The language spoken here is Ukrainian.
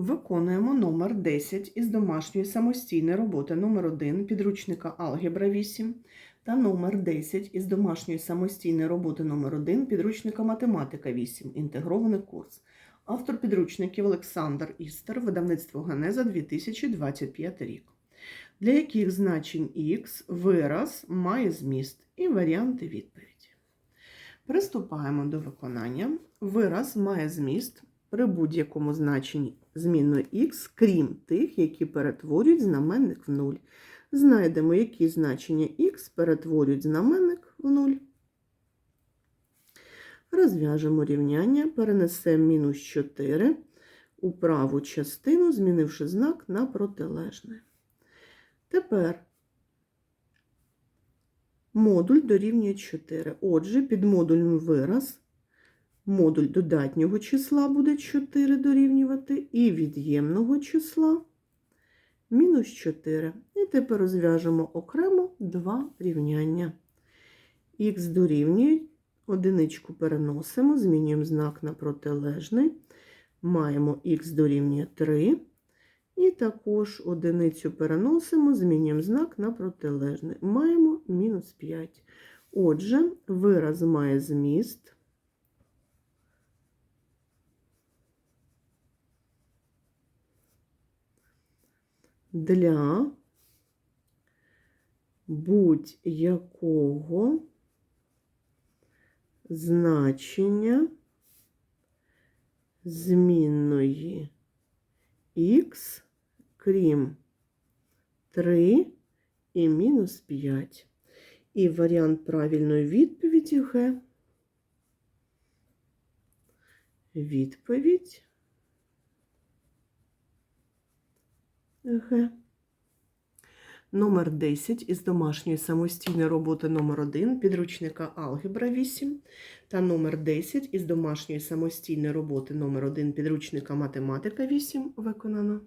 Виконуємо номер 10 із домашньої самостійної роботи номер 1 підручника Алгебра 8 та номер 10 із домашньої самостійної роботи номер 1 підручника Математика 8. Інтегрований курс. Автор підручників Олександр Істер, видавництво Генеза 2025 рік. Для яких значень Х вираз має зміст і варіанти відповіді. Приступаємо до виконання. Вираз має зміст при будь-якому значенні змінної х, крім тих, які перетворюють знаменник в 0. Знайдемо, які значення х перетворюють знаменник в 0. Розв'яжемо рівняння, перенесемо мінус 4 у праву частину, змінивши знак на протилежне. Тепер модуль дорівнює 4. Отже, під модулем вираз модуль додатнього числа буде 4 дорівнювати і від'ємного числа мінус 4. І тепер розв'яжемо окремо два рівняння. Х дорівнює, одиничку переносимо, змінюємо знак на протилежний. Маємо х дорівнює 3. І також одиницю переносимо, змінюємо знак на протилежний. Маємо мінус 5. Отже, вираз має зміст. Для будь-якого значення змінної х, крім 3 і мінус 5. І варіант правильної відповіді Г. Відповідь Г. Номер 10 із домашньої самостійної роботи номер 1 підручника Алгебра 8 та номер 10 із домашньої самостійної роботи номер 1 підручника Математика 8 виконано.